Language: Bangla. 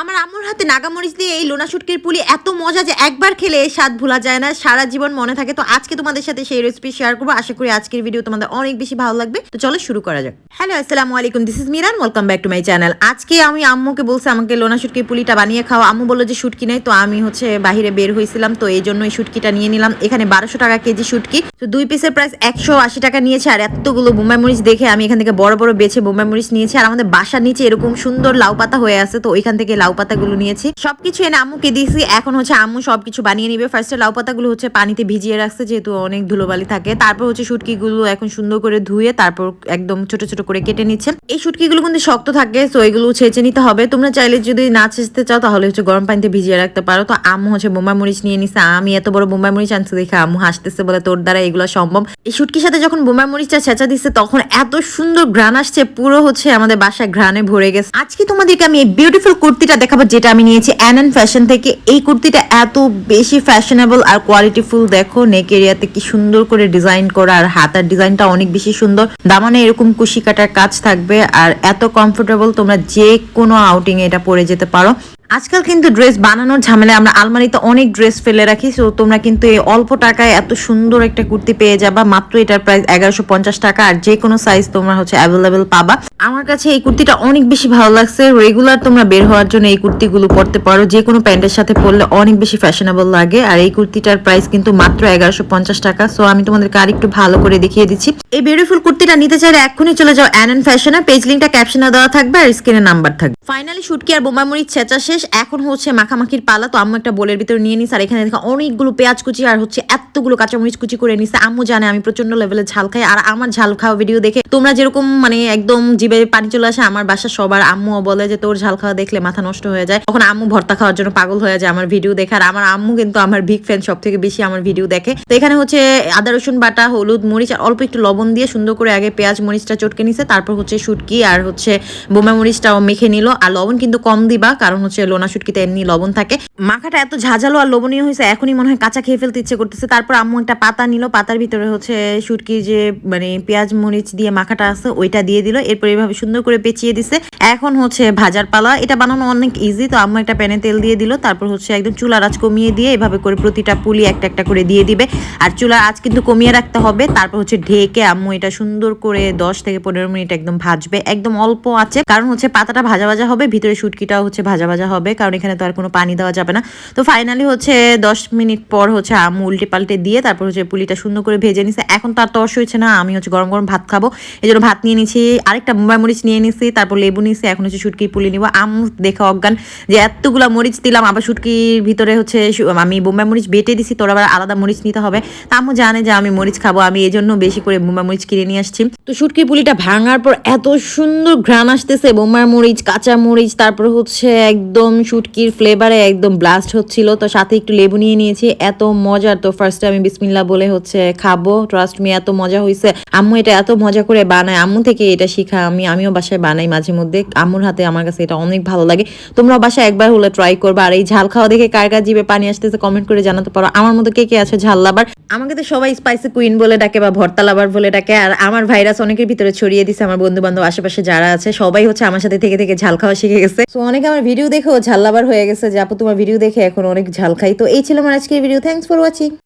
আমার আম্মুর হাতে নাগামরিচ দিয়ে এই লোনা শুটকির পুলি এত মজা যে একবার খেলে এর স্বাদ ভোলা যায় না। সারা জীবন মনে থাকে। তো আজকে তোমাদের সাথে সেই রেসিপি শেয়ার করব। আশা করি আজকের ভিডিও তোমাদের অনেক বেশি ভালো লাগবে। তো চলো শুরু করা যাক। হ্যালো আসসালামু আলাইকুম। This is Miran welcome back to my channel আজকে আমি আম্মুকে বলছি, আমাকে লোনা শুটকির পুলিটা বানিয়ে খাও আম্মু বলল যে, শুটকি নেই। তো আমি হচ্ছে বাইরে বের হয়েছিলাম। তো এই জন্য এই শুটকিটা নিয়ে নিলাম। এখানে বারোশো টাকা কেজি শুটকি। তো দুই পিসের প্রাইস একশো আশি টাকা নিয়েছে। আর এতগুলো বোম্বাই মরিচ দেখে আমি এখান থেকে বড় বড় বেছে বোম্বাই মরিচ নিয়েছি। আর আমাদের বাসার নিচে এরকম সুন্দর লাউ পাতা হয়ে আছে। তো ওইখান থেকে লাউ পাতাগুলো নিয়েছি সবকিছু এনে আম্মুকে দিয়েছি। এখন হচ্ছে আম্মু সবকিছু বানিয়ে নিবে। ফার্স্টে লাউ পাতাগুলো হচ্ছে পানিতে ভিজিয়ে রাখছে, যেহেতু অনেক ধুলোবালি থাকে। তারপর হচ্ছে শুটকিগুলো এখন সুন্দর করে ধুয়ে তারপর একদম ছোট ছোট করে কেটে নিচ্ছে। এই শুটকিগুলো কিন্তু শক্ত থাকে তো এগুলো ছেঁচে নিতে হবে। তোমরা চাইলে যদি না ছেঁচতে চাও, তাহলে হচ্ছে গরম পানিতে ভিজিয়ে রাখতে পারো। তো আম্মু হচ্ছে বোম্বাই মরিচ নিয়ে নিছে। আমি এত বড় বোম্বাই মরিচ আনছি দেখে আম্মু হাসতেছে বলে, তোর দ্বারা এগুলো সম্ভব? এই শুটকির সাথে যখন বোম্বাই মরিচটা ছেঁচা দিচ্ছে তখন এত সুন্দর ঘ্রাণ আসছে। পুরো হচ্ছে আমাদের বাসায় ঘ্রাণে ভরে গেছে। আজকে তোমাদেরকে আমি এই বিউটিফুল কুর্তিটা দেখাবো, যেটা আমি নিয়েছি অ্যান ফ্যাশন থেকে। এই কুর্তিটা এত বেশি ফ্যাশনেবল আর কোয়ালিটি ফুল দেখো নেক এরিয়াতে কি সুন্দর করে ডিজাইন করা আর হাতার ডিজাইনটা অনেক বেশি সুন্দর। দামানে এরকম কুশি কাটার কাজ থাকবে আর এত কমফোর্টেবল তোমরা যে কোনো আউটিং এটা পরে যেতে পারো। আজকাল কিন্তু ড্রেস বানানোর ঝামেলায় আমরা আলমারিতে অনেক ড্রেস ফেলে রাখি সো তোমরা কিন্তু এই অল্প টাকায় এত সুন্দর একটা কুর্তি পেয়ে যাবা। মাত্র এটার প্রাইস এগারোশো পঞ্চাশ টাকা আর যে কোনো সাইজ তোমরা হচ্ছে অ্যাভেলেবেল পাবা। আমার কাছে এই কুর্তিটা অনেক বেশি ভালো লাগছে। রেগুলার তোমরা বের হওয়ার জন্য এই কুর্তিগুলো পরতে পারো। যে কোনো প্যান্টের সাথে পরলে অনেক বেশি ফ্যাশনেবল লাগে। আর এই কুর্তিটার প্রাইস কিন্তু মাত্র এগারোশো পঞ্চাশ টাকা। সো আমি তোমাদেরকে আর একটু ভালো করে দেখিয়ে দিচ্ছি। এই বিউটিফুল কুর্তিটা নিতে চাইলে এক্ষুনি চলে যাও অ্যান ফ্যাশনে পেজ লিঙ্কটা ক্যাপশনে দেওয়া থাকবে আর স্ক্রিনে নাম্বার থাকবে। ফাইনালি শুটকি আর বোমামুড়ির ছেঁচা শেষ। এখন হচ্ছে মাখামাখির পালা। তো আম্মু একটা বোলের ভিতরে নিয়ে নিস আর এখানে দেখো অনেকগুলো পেঁয়াজ কুচি আর হচ্ছে এতগুলো কাঁচামরিচ কুচি করে নিছে। আম্মু জানে আমি প্রচণ্ড লেভেলে ঝাল খাই, আর আমার ঝাল খাওয়া ভিডিও দেখে তোমরা যেরকম মানে একদম জিভে পানি চলে আসে, আমার বাসা সবার আম্মুও বলে যে, তোর ঝাল খাওয়া দেখলে মাথা নষ্ট হয়ে যায়। তখন আম্মু ভর্তা খাওয়ার জন্য পাগল হয়ে যায় আমার ভিডিও দেখে, আর আমার আম্মু কিন্তু আমার বিগ ফ্যান সব থেকে বেশি আমার ভিডিও দেখে। তো এখানে হচ্ছে আদা, রসুন, বাটা, হলুদ, মরিচ, আর অল্প একটু লবণ দিয়ে সুন্দর করে আগে পেঁয়াজ মরিচটা চটকে নিছে, তারপর হচ্ছে শুটকি আর হচ্ছে বোমা মরিচটাও মেখে নিল। আর লবণ কিন্তু কম দিবা, কারণ হচ্ছে লোনা শুটকিতে এমনি লবণ থাকে। মাখাটা এত ঝাঁঝালো আর লবণীয় হয়েছে, এখনই মনে হয় কাঁচা খেয়ে ফেলতে ইচ্ছে করতেছে। তারপর আম্মু একটা পাতা নিল, পাতার ভিতরে হচ্ছে শুটকির যে মানে পেঁয়াজ মরিচ দিয়ে মাখাটা আছে, ওইটা দিয়ে দিল। এরপর এইভাবে সুন্দর করে পেঁচিয়ে দিছে। এখন হচ্ছে ভাজার পালা। এটা বানানো অনেক ইজি তো আম্মু একটা প্যানে তেল দিয়ে দিল। তারপর হচ্ছে একদম চুলার আঁচ কমিয়ে দিয়ে এভাবে করে প্রতিটা পুলি একটা একটা করে দিয়ে দিবে। আর চুলার আঁচ কিন্তু কমিয়ে রাখতে হবে। তারপর হচ্ছে ঢেকে আম্মু এটা সুন্দর করে দশ থেকে পনেরো মিনিট একদম ভাজবে। একদম অল্প আছে কারণ হচ্ছে পাতাটা ভাজা ভাজা হবে, ভিতরে শুটকিটাও হচ্ছে ভাজা ভাজা হবে। কারণ এখানে তো আর কোনো পানি দেওয়া যাবে না। তো ফাইনালি হচ্ছে দশ মিনিট পর হচ্ছে আম্মু উল্টে পাল্টে দিয়ে তারপর হচ্ছে পুলিটা সুন্দর করে ভেজে নিছে। এখন তার তর্স হয়েছে না, আমি হচ্ছে গরম গরম ভাত খাব। এই জন্য ভাত নিয়ে নিছি, আরেকটা মুম্বাই মরিচ নিয়ে নিছি, তারপর লেবু নিছি, এখন হচ্ছে শুটকি পুলি নিব। আম দেখে অজ্ঞান যে এতগুলা মরিচ দিলাম, আবার শুটকির ভিতরে হচ্ছে আমি বোম্বাই মরিচ বেটে দিছি, তোর আবার আলাদা মরিচ নিতে হবে। তা আম্মু জানে যে আমি মরিচ খাব, আমি এই জন্য বেশি করে বোম্বাই মরিচ কিনে নিয়ে আসছি। তো শুটকির পুলিটা ভাঙার পর এত সুন্দর ঘ্রাণ আসতেছে, বোম্বাই মরিচ, কাঁচা মরিচ, তারপর হচ্ছে একদম শুটকির ফ্লেভারে একদম ব্লাস্ট হচ্ছিল। তো সাথে একটু লেবু নিয়ে নিয়েছি। এত মজার। তো ফার্স্টে আমি বিসমিল্লা বলে হচ্ছে খাব। ট্রাস্ট মি এত মজা হয়েছে আম্মু এটা এত মজা করে বানায়। আম্মু থেকে এটা শিখা। আমি, আমিও বাসায় বানাই মাঝে মধ্যে। আম্মুর হাতে আমার কাছে এটা অনেক ভালো লাগে। তোমরা বাসায় একবার হলে ট্রাই করবা। আর এই ঝাল খাওয়া দেখে কার কার জিভে পানি আসতেছে কমেন্ট করে জানাতে পারো। আমার মতো কে কে আছে ঝাল লাভার? আমাকে তো সবাই স্পাইসি কুইন বলে ডাকে বা ভর্তা লাভার বলে ডাকে। আর আমার ভাইরাস অনেকের ভিতরে ছড়িয়ে দিছে। আমার বন্ধু বান্ধব আশেপাশে যারা আছে, সবাই হচ্ছে আমার সাথে থেকে থেকে ঝাল খাওয়া শিখে গেছে। তো অনেকে আমার ভিডিও দেখেও ঝাল ঝাল্লাবার হয়ে গেছে যে আপু, তোমার ভিডিও দেখে এখন অনেক ঝাল খাই। তো এই ছিল আমার আজকের ভিডিও থ্যাংকস ফর ওয়াচিং